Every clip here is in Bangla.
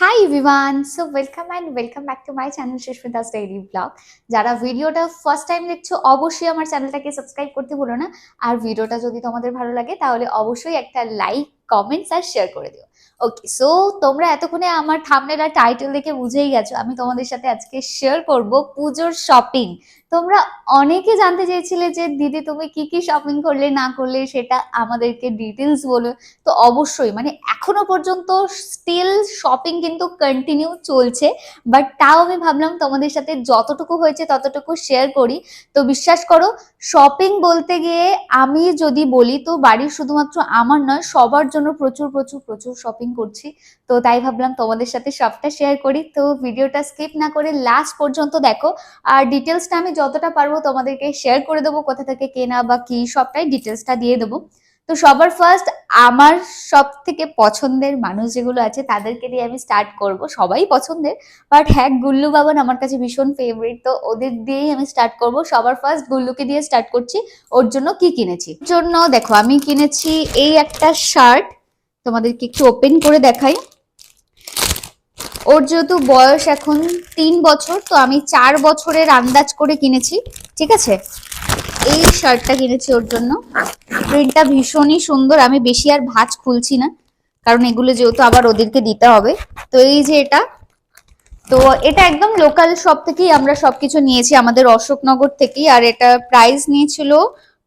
Hi everyone so welcome and welcome back to my channel Susmita's daily blog যারা ভিডিওটা ফার্স্ট টাইম দেখছ, অবশ্যই আমার চ্যানেলটাকে সাবস্ক্রাইব করতে ভুলো না। আর ভিডিওটা যদি তোমাদের ভালো লাগে, তাহলে অবশ্যই একটা লাইক কমেন্টস আর শেয়ার করে দিও। ওকে সো তোমরা এতক্ষণে আমার থামনেল আর টাইটেল দেখে বুঝেই গেছো। আমি তোমাদের সাথে আজকে শেয়ার করব পুজোর শপিং তোমরা অনেকে জানতে চেয়েছিলে যে, দিদি, তুমি কি কি শপিং করলে, না করলে, সেটা আমাদেরকে ডিটেলস বলো। তো অবশ্যই মানে এখনও পর্যন্ত স্টিল শপিং কিন্তু কন্টিনিউ চলছে বাট তাও আমি ভাবলাম তোমাদের সাথে যতটুকু হয়েছে, ততটুকু শেয়ার করি। তো বিশ্বাস করো শপিং বলতে গিয়ে আমি যদি বলি, তো বাড়ির শুধুমাত্র আমার নয়, সবার জন্য প্রচুর প্রচুর প্রচুর শপিং করছি। তো তাই ভাবলাম তোমাদের সাথে সবটা শেয়ার করি। তো ভিডিওটা স্কিপ না করে লাস্ট পর্যন্ত দেখো। আর ডিটেলসটা আমি যতটা পারব তোমাদেরকে শেয়ার করে দেবো, কোথা থেকে কেনা বা কি, সবটাই ডিটেলসটা দিয়ে দেবো। তো সবার ফার্স্ট আমার সব থেকে পছন্দের মানুষ যেগুলো আছে, তাদেরকে দিয়ে আমি স্টার্ট করব। সবাই পছন্দের বাট হ্যাঁ গুল্লু বাবান আমার কাছে ভীষণ ফেভারিট তো ওদের দিয়েই আমি স্টার্ট করব। সবার ফার্স্ট গুল্লুকে দিয়ে স্টার্ট করছি, ওর জন্য কি কিনেছি? জন্য দেখো, আমি কিনেছি এই একটা শার্ট তোমাদেরকে একটু ওপেন করে দেখাই। ওর যেহেতু বয়স এখন তিন বছর, তো আমি চার বছরের আন্দাজ করে কিনেছি, ঠিক আছে? এই শার্টটা কিনেছি ওর জন্য। প্রিন্টটা ভীষণই সুন্দর, আমি বেশি আর ভাজ খুলছি না, কারণ এগুলো যেহেতু আবার ওদেরকে দিতে হবে। তো এই যে এটা, তো এটা একদম লোকাল শপ থেকেই আমরা সবকিছু নিয়েছি, আমাদের অশোকনগর থেকেই, আর এটা প্রাইস নিয়েছিল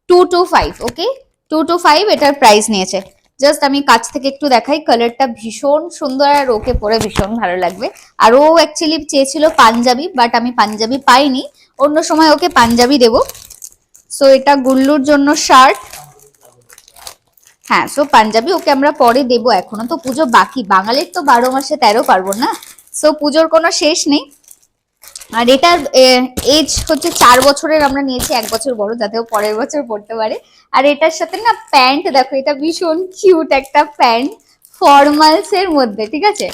two two five okay two two five এটার প্রাইস নিয়েছে। জাস্ট আমি কাছ থেকে একটু দেখাই কালারটা ভীষণ সুন্দর আর ওকে পরে ভীষণ ভালো লাগবে। আর ও অ্যাকচুয়ালি চেয়েছিল পাঞ্জাবি বাট আমি পাঞ্জাবি পাইনি। অন্য সময় ওকে পাঞ্জাবি দেবো। সো এটা গুল্লুর জন্য শার্ট হ্যাঁ সো পাঞ্জাবি ওকে আমরা পরে দেবো এখনও। তো পুজো বাকি। বাঙালির তো বারো মাসে তেরো পার্বণ না? সো পুজোর কোনো শেষ নেই। আর এটার এজ হচ্ছে চার বছরের আমরা নিয়েছি, এক বছর বড়, যাতে ও পরের বছর পড়তে পারে। আর এটার সাথে না প্যান্ট, দেখো, এটা ভীষণ কিউট একটা প্যান্ট ফর্মালস এর মধ্যে, ঠিক আছে?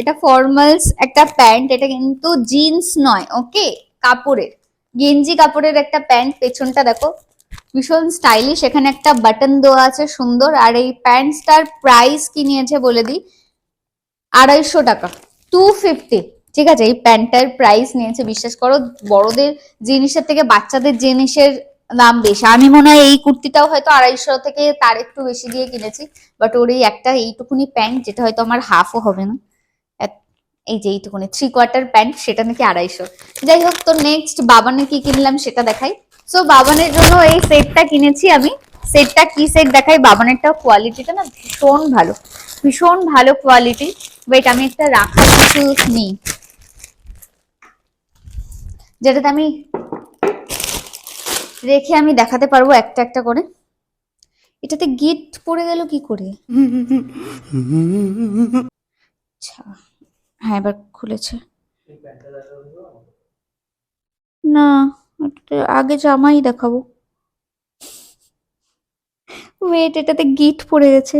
এটা ফর্মালস একটা প্যান্ট, এটা কিন্তু জিন্স নয় ওকে কাপড়ের, গেঞ্জি কাপড়ের একটা প্যান্ট, পেছনটা দেখো, ভীষণ স্টাইলিশ এখানে একটা বাটন দেওয়া আছে সুন্দর, আর এই প্যান্টসটার প্রাইস কি নিয়েছে বলে দিই, আড়াইশো টাকা টু ফিফটি ঠিক আছে, এই প্যান্টটার প্রাইস নিয়েছে, বিশ্বাস করো, বড়দের জিনিসের থেকে বাচ্চাদের জিনিসের দাম বেশি। আমি মনে হয় এই কুর্তিটাও হয়তো আড়াইশো থেকে তার একটু বেশি দিয়ে কিনেছি বাট ওর এই একটা এইটুকুনি প্যান্ট, যেটা হয়তো আমার হাফও হবে না এই যে এইটুকুনি থ্রি কোয়ার্টার প্যান্ট, সেটা নাকি আড়াইশো। যাই হোক, তো নেক্সট বাবানের কি কিনলাম সেটা দেখাই। সো বাবানের জন্য এই সেটটা কিনেছি আমি। সেটটা কি সেট দেখাই? বাবানেরটা কোয়ালিটিটা না ভীষণ ভালো ভীষণ ভালো কোয়ালিটি ওয়েট আমি একটা রাখার কিছু নিই। যেটাতে আমি রেখে আমি দেখাতে পারব একটা একটা করে। এটাতে গিট পড়ে গেল কি করে? আচ্ছা হ্যাঁ এবার খুলেছে। না আগে জামাই দেখাবো। ওয়েট, এটাতে গিট পড়ে গেছে।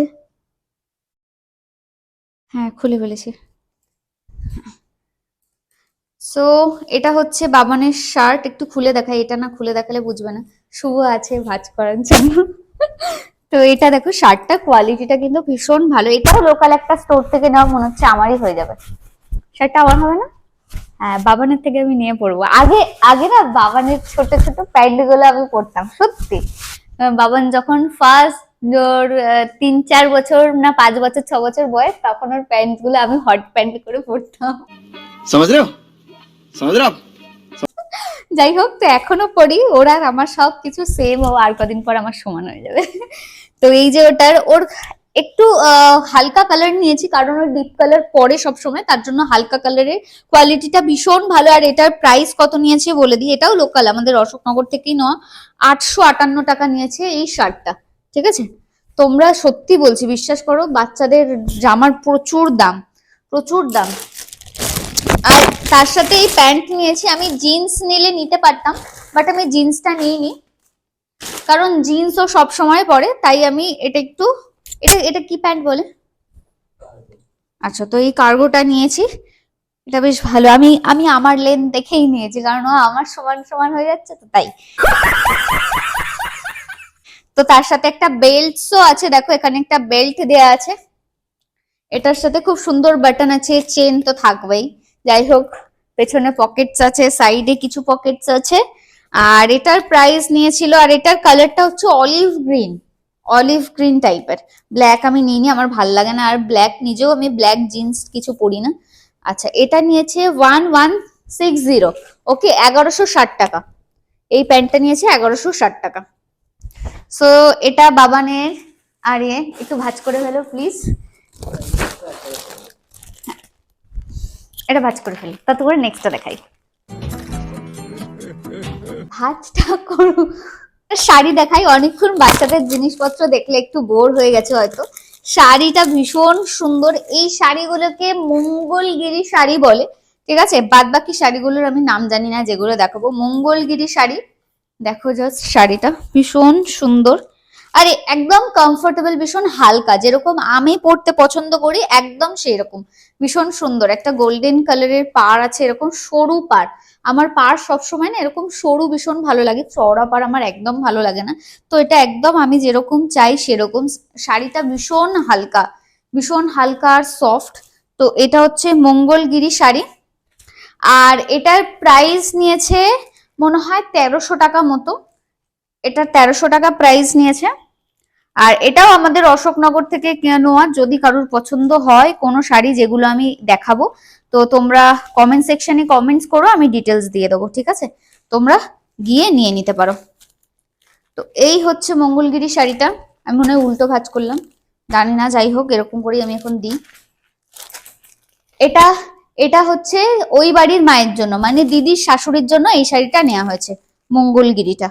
হ্যাঁ খুলে ফেলেছি। সো এটা হচ্ছে বাবানের শার্ট একটু খুলে দেখাই, এটা না খুলে দেখালে বুঝবে না। শুভ আছে ভাজ করার জন্য। তো এটা দেখো শার্টটা কোয়ালিটিটা কিন্তু ভীষণ ভালো। এটাও লোকাল একটা স্টোর থেকে নেওয়া, মনে হচ্ছে আমারই হয়ে যাবে। শার্টটা আমার হবে না? হ্যাঁ বাবানের থেকে আমি নিয়ে পড়ব আগে আগে না বাবানের ছোট ছোট প্যান্টগুলো আমি পরতাম, সত্যি। বাবান যখন ফার্স্ট ওর তিন, চার বছর না পাঁচ বছর, ছ বছর বয়স, তখন ওর প্যান্টগুলো আমি হট প্যান্ট করে পরতাম। সমাজ যাই হোক, তো এখনও পড়ি, ওর আর আমার সব কিছু সেম ও আর কদিন পর আমার সমান হয়ে যাবে। তো এই যে ওটার, ওর একটু হালকা কালার নিয়েছি, কারণ ওর ডিপ কালার পরে সবসময়, তার জন্য হালকা কালারের কোয়ালিটিটা ভীষণ ভালো, আর এটার প্রাইস কত নিয়েছে বলে দিই, এটাও লোকাল আমাদের অশোকনগর থেকেই নেওয়া। আটশো আটান্ন টাকা নিয়েছে এই শার্টটা, ঠিক আছে? তোমরা সত্যি বলছি, বিশ্বাস করো, বাচ্চাদের জামার প্রচুর দাম প্রচুর দাম। আর তার সাথে এই প্যান্ট নিয়েছি। আমি জিন্স নিলে নিতে পারতাম, বাট আমি জিন্সটা নিইনি। কারণ জিন্সও সব সময় পরে, তাই আমি এটা একটু, এটা এটা কি প্যান্ট বলে? আচ্ছা তো এই কার্গোটা নিয়েছি। এটা বেশ ভালো। আমি আমি আমার লেন দেখেই নিয়েছি, কারণ ও আমার সমান সমান হয়ে যাচ্ছে, তো তাই। তো তার সাথে একটা বেল্টসও আছে, দেখো এখানে একটা বেল্ট দেয়া আছে। এটার সাথে খুব সুন্দর বাটন আছে, চেন তো থাকবেই। যাই হোক, পেছনে পকেটস আছে সাইডে কিছু পকেটস আছে। আর এটার প্রাইস নিয়েছিল, আর এটার কালারটা হচ্ছে অলিভ গ্রিন অলিভ গ্রিন টাইপের ব্ল্যাক আমি নিইনি, আমার ভালো লাগে না। আর ব্ল্যাক নিজেও আমি ব্ল্যাক জিন্স কিছু পরি না। আচ্ছা এটা নিয়েছে one one six zero okay এগারোশো ষাট টাকা। এই প্যান্টটা নিয়েছে এগারোশো ষাট টাকা। সো এটা বাবানের, আর, একটু ভাজ করে ফেলো প্লিজ এটা ভাজ করে ফেলি, তত করে নেক্সটটা দেখাই। ভাজটা করু। শাড়ি দেখাই, অনেকক্ষণ বাচ্চাদের জিনিসপত্র দেখলে একটু বোর হয়ে গেছে হয়তো। শাড়িটা ভীষণ সুন্দর, এই শাড়িগুলোকে মঙ্গলগিরি শাড়ি বলে, ঠিক আছে? বাদ বাকি শাড়িগুলোর আমি নাম জানি না, যেগুলো দেখাবো। মঙ্গলগিরি শাড়ি, দেখো জাস্ট শাড়িটা ভীষণ সুন্দর। আরে, একদম কমফোর্টেবল ভীষণ হালকা, যেরকম আমি পরতে পছন্দ করি, একদম সেই রকম ভীষণ সুন্দর, একটা গোল্ডেন কালারের পাড় আছে, এরকম সরু পাড়। আমার পাড় সবসময় না এরকম সরু ভীষণ ভালো লাগে, চওড়া পাড় আমার একদম ভালো লাগে না। তো এটা একদম আমি যেরকম চাই, সেরকম শাড়িটা ভীষণ হালকা ভীষণ হালকা আর সফট তো এটা হচ্ছে মঙ্গলগিরি শাড়ি। আর এটার প্রাইস নিয়েছে মনে হয় তেরোশো টাকা মতো। এটা তেরোশো টাকা প্রাইস নিয়েছে। আর এটাও আমাদের অশোকনগর থেকে নেওয়া। যদি কারোর পছন্দ হয় কোনো শাড়ি যেগুলো আমি দেখাবো, তো তোমরা কমেন্ট সেকশনে কমেন্টস করো, আমি ডিটেলস দিয়ে দেবো, ঠিক আছে? তোমরা গিয়ে নিয়ে নিতে পারো। তো এই হচ্ছে মঙ্গলগিরি শাড়িটা। আমি মনে হয় উল্টো ভাজ করলাম। জানি না, যাই হোক, এরকম করেই আমি এখন দিই। এটা এটা হচ্ছে ওই বাড়ির মায়ের জন্য মানে দিদির শাশুড়ির জন্য এই শাড়িটা নেওয়া হয়েছে, মঙ্গলগিরিটা।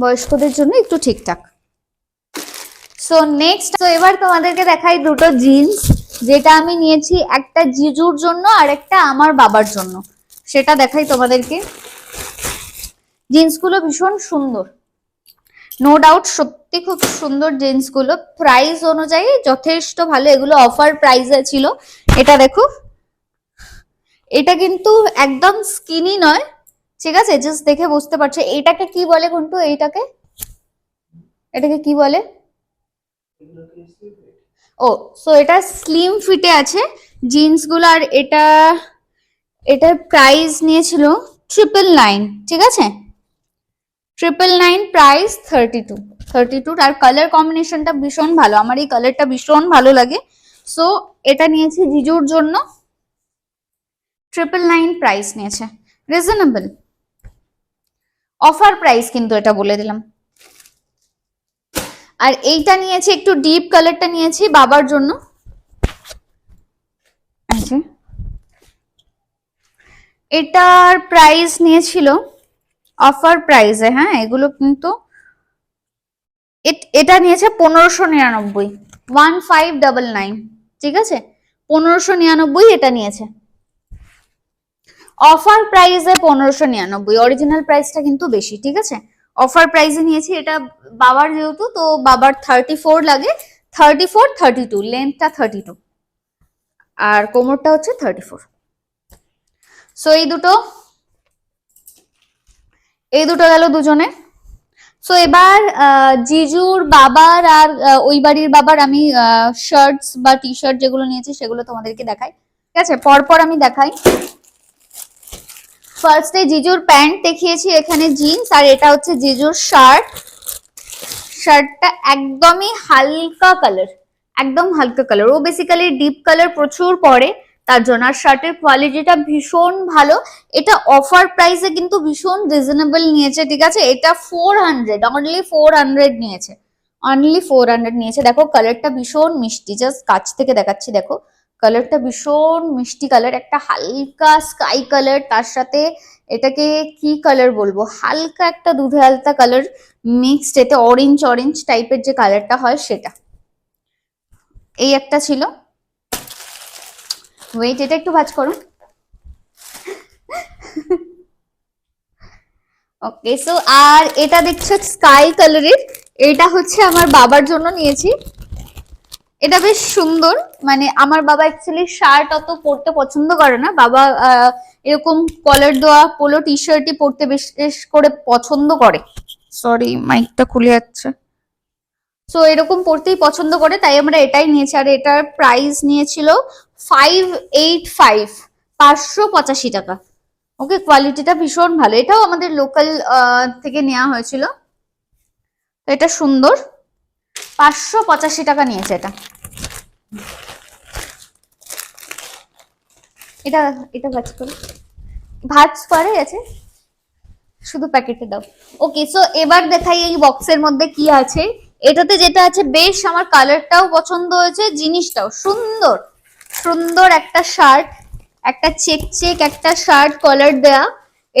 বয়স্কদের জন্য একটু ঠিকঠাক। সো নেক্সট তো এবার তোমাদেরকে দেখাই দুটো জিন্স যেটা আমি নিয়েছি একটা জিজুর জন্য আর একটা আমার বাবার জন্য। সেটা দেখাই তোমাদেরকে। জিন্সগুলো ভীষণ সুন্দর। নো ডাউট সত্যি খুব সুন্দর জিন্সগুলো প্রাইস অনুযায়ী যথেষ্ট ভালো। এগুলো অফার প্রাইসে ছিল। এটা দেখো। এটা কিন্তু একদম স্কিনি নয়। ঠিক আছে? জাস্ট দেখে বুঝতে পারছ। এটাকে কি বলে ঘন্টু? এইটাকে? এটাকে কি বলে? ও সো এটা স্লিম ফিটে আছে। জিন্সগুলো আর এটা, এটার প্রাইস নিয়েছিল ট্রিপল নাইন ঠিক আছে? Triple nine price thirty two thirty two আর কালার কম্বিনেশনটা ভীষণ ভালো। আমার এই কালারটা ভীষণ ভালো লাগে। সো এটা নিয়েছি জিজুর জন্য ট্রিপল নাইন প্রাইস নিয়েছে। রিজনেবল অফার প্রাইস কিন্তু এটা বলে দিলাম। আর এইটা নিয়েছি, একটু ডিপ কালারটা নিয়েছি বাবার জন্য। এটার প্রাইস নিয়েছিল অফার প্রাইসে হ্যাঁ এগুলো কিন্তু এট- নিয়েছে পনেরোশো নিরানব্বই। ওয়ান ফাইভ নাইন ঠিক আছে? পনেরোশো নিরানব্বই এটা নিয়েছে। অফার প্রাইসে পনেরোশো নিরানব্বই। অরিজিনাল প্রাইসটা কিন্তু বেশি, ঠিক আছে? অফার প্রাইসে নিয়েছি, এটা বাবার যেহেতু, তো বাবার থার্টি ফোর লাগে। থার্টি ফোর থার্টি টু লেন্থটা থার্টি টু আর কোমরটা হচ্ছে থার্টি ফোর সো এই দুটো এই দুটো গেল দুজনে। সো এবার জিজুর বাবার আর ওই বাড়ির বাবার আমি শার্টস বা টি শার্ট যেগুলো নিয়েছি, সেগুলো তোমাদেরকে দেখাই। ঠিক আছে? পরপর আমি দেখাই। ফার্স্টে জিজুর প্যান্ট দেখিয়েছি, এখানে জিন্স, আর এটা হচ্ছে জিজুর শার্ট। শার্টটা একদমই হালকা কালার একদম হালকা কালার ও বেসিক্যালি ডিপ কালার প্রচুর পরে, তার জন্য আর শার্টের কোয়ালিটিটা ভীষণ ভালো। এটা অফার প্রাইসে কিন্তু ভীষণ রিজনেবল নিয়েছে, ঠিক আছে? এটা four hundred only four hundred নিয়েছে। অনলি ফোর হান্ড্রেড নিয়েছে। দেখো কালারটা ভীষণ মিষ্টি জাস্ট কাছ থেকে দেখাচ্ছি, দেখো। কালারটা ভীষণ মিষ্টি কালার, একটা হালকা স্কাই কালার তার সাথে এটাকে কি কালার বলব? হালকা একটা দুধে হালকা কালার মিক্সড এতে অরেঞ্জ অরেঞ্জ টাইপের যে কালারটা হয় সেটা। এই একটা ছিল। ওয়েট এটা একটু ভাজ করুন ওকে সো আর এটা দেখছ স্কাই কালারের এটা হচ্ছে আমার বাবার জন্য নিয়েছি। এটা বেশ সুন্দর। মানে আমার বাবা অ্যাকচুয়ালি শার্ট অত পরতে পছন্দ করে না। বাবা এরকম কলার দেওয়া পোলো টি শার্টই পরতে বিশেষ করে পছন্দ করে। সরি মাইকটা খুলে যাচ্ছে। সো এরকম পড়তেই পছন্দ করে তাই আমরা এটাই নিয়েছি। আর এটার প্রাইস নিয়েছিল ফাইভ এইট ফাইভ পাঁচশো পঁচাশি টাকা। ওকে কোয়ালিটিটা ভীষণ ভালো। এটাও আমাদের লোকাল থেকে নেওয়া হয়েছিল। তো এটা সুন্দর। পাঁচশো পঁচাশি টাকা নিয়েছে এটা। এটা এটা ভাজ করো। ভাজ পরে আছে। শুধু প্যাকেটে দাও। ওকে সো এবার দেখাই এই বক্সের মধ্যে কি আছে। এটাতে যেটা আছে, বেশ আমার কালারটাও পছন্দ হয়েছে, জিনিসটাও সুন্দর। সুন্দর একটা শার্ট একটা চেক চেক একটা শার্ট কলার দেয়া।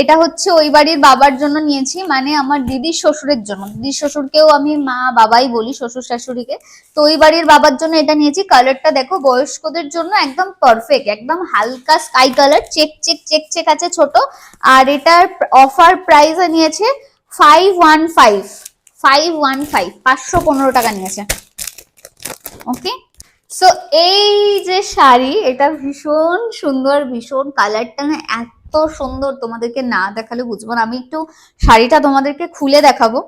এটা হচ্ছে ওই বাড়ির বাবার জন্য নিয়েছি মানে আমার দিদির শ্বশুরের জন্য। দিদির শ্বশুরকেও আমি মা, বাবাই বলি, শ্বশুর শাশুড়িকে। তো ওই বাড়ির বাবার জন্য এটা নিয়েছি। কালারটা দেখো, বয়স্কদের জন্য একদম পারফেক্ট একদম হালকা sky colour check check check check আছে ছোট। আর এটার অফার প্রাইস নিয়েছে five one five five one five পাঁচশো পনেরো টাকা নিয়েছে। ওকে সো এই যে শাড়ি, এটা ভীষণ সুন্দর, ভীষণ কালারটা না এত সুন্দর তোমাদেরকে না দেখালে বুঝব না। আমি একটু শাড়িটা তোমাদেরকে খুলে দেখাবো।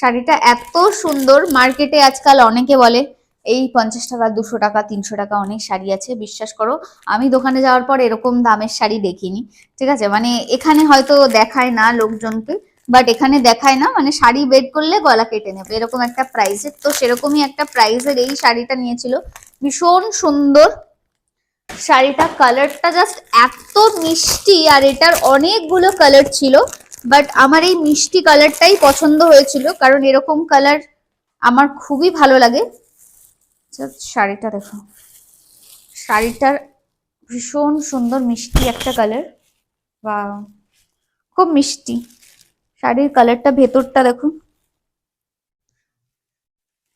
শাড়িটা এত সুন্দর। মার্কেটে আজকাল অনেকে বলে, এই পঞ্চাশ টাকা, দুশো টাকা, তিনশো টাকা অনেক শাড়ি আছে, বিশ্বাস করো, আমি দোকানে যাওয়ার পর এরকম দামের শাড়ি দেখিনি। ঠিক আছে? মানে এখানে হয়তো দেখায় না লোকজনকে বাট এখানে দেখায় না। মানে শাড়ি বের করলে গলা কেটে নেবে। এরকম একটা প্রাইসের তো সেরকমই একটা প্রাইসের এই শাড়িটা নিয়েছিল। ভীষণ সুন্দর। শাড়িটা কালারটা জাস্ট এত মিষ্টি আর এটার অনেকগুলো কালার ছিল বাট আমার এই মিষ্টি কালারটাই পছন্দ হয়েছিল কারণ এরকম কালার আমার খুবই ভালো লাগে। শাড়িটা দেখো। শাড়িটার ভীষণ সুন্দর মিষ্টি একটা কালার। বা খুব মিষ্টি। শাড়ির কালারটা ভেতরটা দেখো।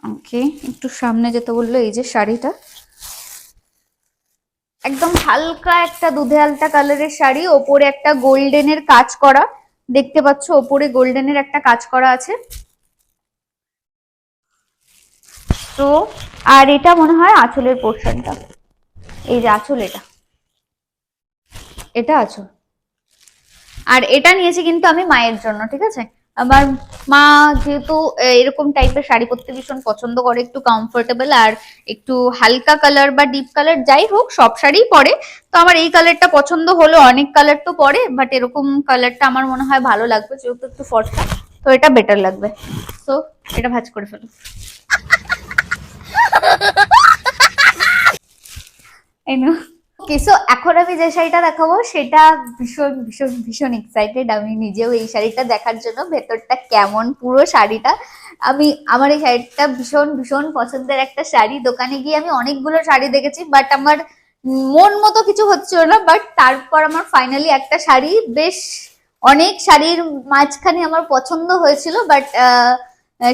ওকে একটু সামনে যেতে বলল এই যে শাড়িটা। একদম হালকা একটা দুধে আলতা কালারের শাড়ি, ওপরে একটা গোল্ডেনের কাজ করা। দেখতে পাচ্ছ, ওপরে গোল্ডেনের একটা কাজ করা আছে। তো, আর এটা মনে হয় আঁচলের পোর্শনটা। এই যে আঁচল এটা। এটা আঁচল। আর এটা নিয়েছি কিন্তু আমি মায়ের জন্য, ঠিক আছে? আমার মা যেহেতু এরকম টাইপের শাড়ি পরতে ভীষণ পছন্দ করে, একটু কমফোর্টেবল আর একটু হালকা কালার বা ডিপ কালার যাই হোক, সব শাড়িই পরে। তো আমার এই কালারটা পছন্দ হলো, অনেক কালার তো পরে বাট এরকম কালারটা আমার মনে হয় ভালো লাগবে, যেহেতু একটু ফর্সা। তো এটা বেটার লাগবে। তো এটা ভাজ করে ফেলো। এই নাও। ওকে সো এখন আমি যে শাড়িটা দেখাবো, সেটা ভীষণ ভীষণ ভীষণ এক্সাইটেড আমি নিজেও এই শাড়িটা দেখার জন্য ভেতরটা কেমন পুরো শাড়িটা। আমি, আমার এই শাড়িটা ভীষণ ভীষণ পছন্দের একটা শাড়ি। দোকানে গিয়ে আমি অনেকগুলো শাড়ি দেখেছি বাট আমার মন মতো কিছু হচ্ছিল না বাট তারপর আমার ফাইনালি একটা শাড়ি। বেশ অনেক শাড়ির মাঝখানে আমার পছন্দ হয়েছিল বাট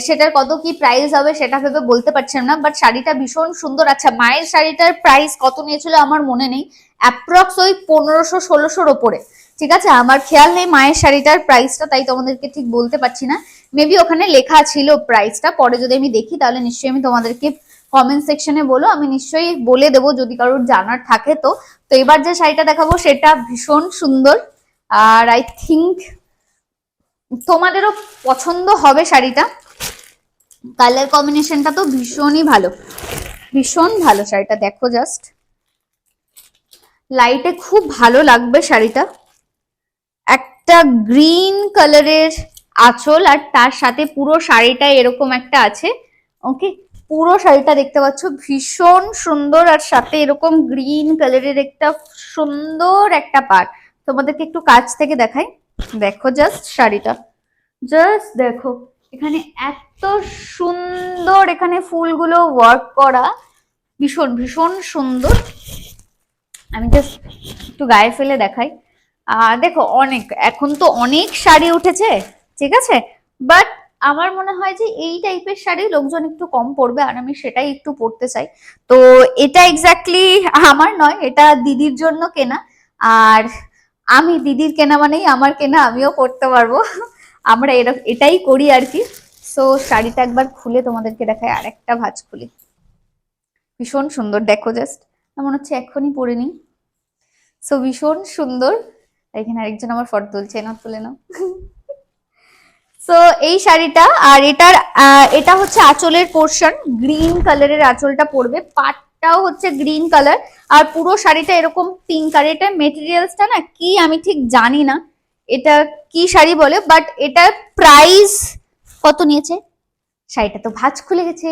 সেটার কত কি প্রাইস হবে সেটা ভেবে বলতে পারছিলাম না বাট শাড়িটা ভীষণ সুন্দর। আচ্ছা মায়ের শাড়িটার প্রাইস কত নিয়েছিল আমার মনে নেই। অ্যাপ্রক্স ওই পনেরোশো, ষোলোশোর ওপরে। ঠিক আছে? আমার খেয়াল নেই মায়ের শাড়িটার প্রাইসটা তাই তোমাদেরকে ঠিক বলতে পারছি না। মেবি ওখানে লেখা ছিল প্রাইসটা পরে যদি আমি দেখি তাহলে নিশ্চয়ই আমি তোমাদেরকে কমেন্ট সেকশনে বলো। আমি নিশ্চয়ই বলে দেবো যদি কারোর জানার থাকে তো। তো এবার যে শাড়িটা দেখাবো, সেটা ভীষণ সুন্দর। আর আই থিঙ্ক তোমাদেরও পছন্দ হবে শাড়িটা। কালার কম্বিনেশনটা তো ভীষণই ভালো। ভীষণ ভালো শাড়িটা, দেখো জাস্ট লাইটে খুব ভালো লাগবে শাড়িটা। একটা গ্রিন কালারের আঁচল আর তার সাথে পুরো শাড়িটা এরকম একটা আছে। ওকে পুরো শাড়িটা দেখতে পাচ্ছ, ভীষণ সুন্দর আর সাথে এরকম গ্রিন কালারের একটা সুন্দর একটা পার। তোমাদেরকে একটু কাছ থেকে দেখাই। দেখো জাস্ট শাড়িটা। জাস্ট দেখো। এখানে এত সুন্দর এখানে ফুলগুলো ওয়ার্ক করা। ভীষণ ভীষণ সুন্দর। আমি জাস্ট একটু গায়ে ফেলে দেখাই। আহ, দেখো অনেক, এখন তো অনেক শাড়ি উঠেছে, ঠিক আছে? বাট আমার মনে হয় যে এই টাইপের শাড়ি লোকজন একটু কম পরবে, আর আমি সেটাই একটু পরতে চাই। তো এটা এক্স্যাক্টলি আমার নয়, এটা দিদির জন্য কেনা। আর আমি দিদির কেনা মানেই আমার কেনা, আমিও পরতে পারব। আমরা এরকম এটাই করি আর কি। সো শাড়িটা একবার খুলে তোমাদেরকে দেখায় আর একটা ভাঁজ খুলি। ভীষণ সুন্দর, দেখো জাস্ট মনে হচ্ছে এখনই পরে নিই। সো ভীষণ সুন্দর। এখানে আরেকজন আমার ফটো তুলছে না তুলে নাও। সো এই শাড়িটা, আর এটার এটা হচ্ছে আঁচলের পোর্শন গ্রিন কালারের আঁচলটা পড়বে পাটটাও হচ্ছে গ্রিন কালার আর পুরো শাড়িটা এরকম পিঙ্ক আর এটার মেটেরিয়ালসটা না কি আমি ঠিক জানি না। এটা কি শাড়ি বলে? বাট এটার প্রাইস কত নিয়েছে? শাড়িটা তো ভাঁজ খুলে গেছে।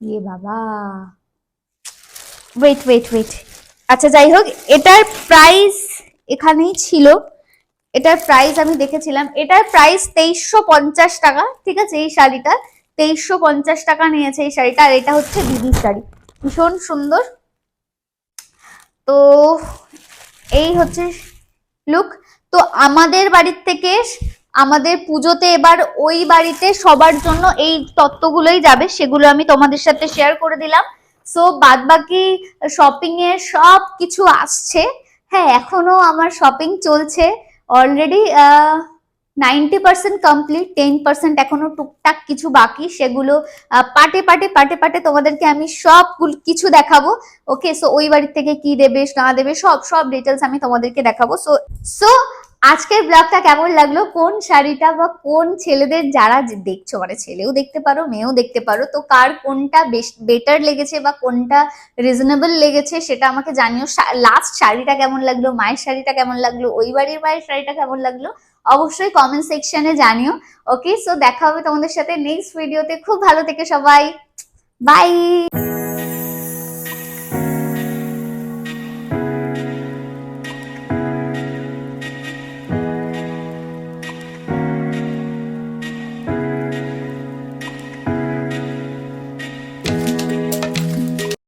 ইয়ে বাবা। ওয়েট ওয়েট ওয়েট আচ্ছা যাই হোক, এটার প্রাইস এখানেই ছিল। এটার প্রাইস আমি দেখেছিলাম। এটার প্রাইস তেইশশো পঞ্চাশ টাকা, ঠিক আছে, এই শাড়িটা। তেইশশো পঞ্চাশ টাকা নিয়েছে এই শাড়িটা, আর এটা হচ্ছে দিদির শাড়ি। ভীষণ সুন্দর। তো, এই হচ্ছে লুক তো আমাদের বাড়ির থেকে আমাদের পুজোতে এবার ওই বাড়িতে সবার জন্য এই তত্ত্বগুলোই যাবে, সেগুলো আমি তোমাদের সাথে শেয়ার করে দিলাম। সো বাদ বাকি শপিং এর সব কিছু আসছে। হ্যাঁ এখনও আমার শপিং চলছে। Already ninety percent complete ten percent এখনও টুকটাক কিছু বাকি, সেগুলো পাটে পাটে পাটে পাটে তোমাদেরকে আমি সব কিছু দেখাবো ওকে সো ওই বাড়ির থেকে কি দেবে, না দেবে, সব সব ডিটেলস আমি তোমাদেরকে দেখাবো। সো সো আজকের ব্লগটা কেমন লাগল? কোন শাড়িটা বা কোন ছেলেদের যারা দেখছ মানে ছেলেও দেখতে পারো, মেয়েও দেখতে পারো, তো কার কোনটা বেটার লেগেছে বা কোনটা রিজনেবল লেগেছে সেটা আমাকে জানিও। লাস্ট শাড়িটা কেমন লাগল, মায়ের শাড়িটা কেমন লাগল, ওই বাড়ির মায়ের শাড়িটা কেমন লাগল অবশ্যই কমেন্ট সেকশনে জানিও। ওকে সো দেখা হবে তোমাদের সাথে নেক্সট ভিডিওতে খুব ভালো থেকে সবাই। বাই